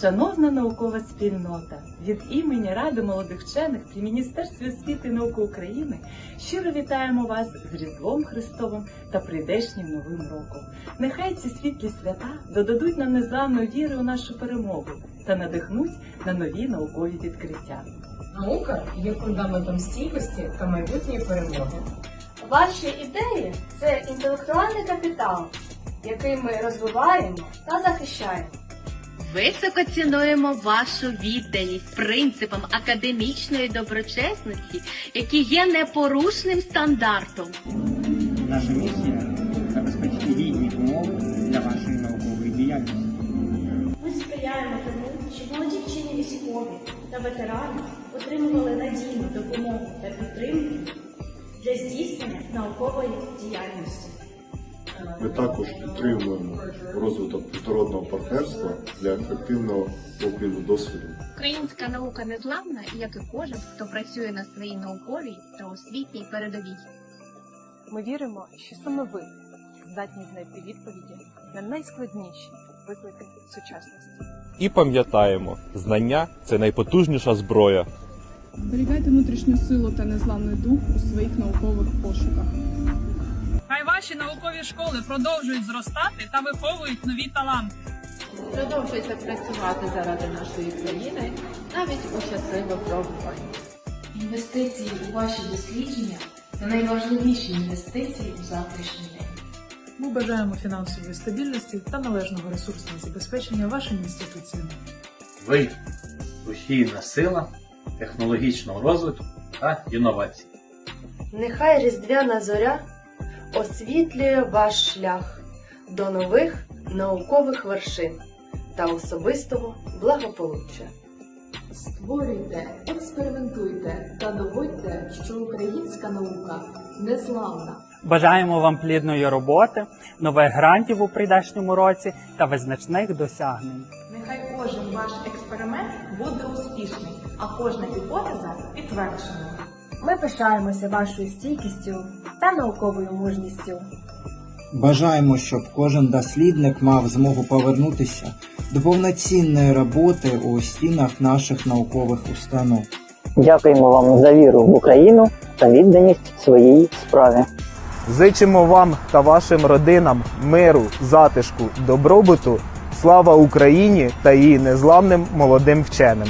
Шановна наукова спільнота, від імені Ради молодих вчених при Міністерстві освіти і науки України щиро вітаємо вас з Різдвом Христовим та прийдешнім Новим роком. Нехай ці світлі свята додадуть нам незламної віри у нашу перемогу та надихнуть на нові наукові відкриття. Наука є фундаментом стійкості та майбутньої перемоги. Ваші ідеї це інтелектуальний капітал, який ми розвиваємо та захищаємо. Високо цінуємо вашу відданість принципам академічної доброчесності, які є непорушним стандартом. Наша місія забезпечити рівні умови для вашої наукової діяльності. Ми сприяємо тому, щоб молоді вчені військові та ветерани отримували надійну допомогу та підтримку для здійснення наукової діяльності. Ми також підтримуємо розвиток міжнародного партнерства для ефективного обміну досвіду. Українська наука незламна, як і кожен, хто працює на своїй науковій та освітній передовій. Ми віримо, що саме ви здатні знайти відповіді на найскладніші виклики сучасності. І пам'ятаємо, знання це найпотужніша зброя. Зберігайте внутрішню силу та незламний дух у своїх наукових пошуках. Хай ваші наукові школи продовжують зростати та виховують нові таланти. Продовжуйте працювати заради нашої країни навіть у часи випробувань. Інвестиції у ваші дослідження це найважливіші інвестиції у завтрашній день. Ми бажаємо фінансової стабільності та належного ресурсного забезпечення вашим інституціям. Ви рушійна сила технологічного розвитку та інновацій. Нехай різдвяна зоря освітлює ваш шлях до нових наукових вершин та особистого благополуччя. Створюйте, експериментуйте та доводьте, що українська наука незламна. Бажаємо вам плідної роботи, нових грантів у прийдешньому році та визначних досягнень. Нехай кожен ваш експеримент буде успішний, а кожна гіпотеза підтверджена. Ми пишаємося вашою стійкістю та науковою мужністю. Бажаємо, щоб кожен дослідник мав змогу повернутися до повноцінної роботи у стінах наших наукових установ. Дякуємо вам за віру в Україну та відданість своїй справі. Зичимо вам та вашим родинам миру, затишку, добробуту. Слава Україні та її незламним молодим вченим.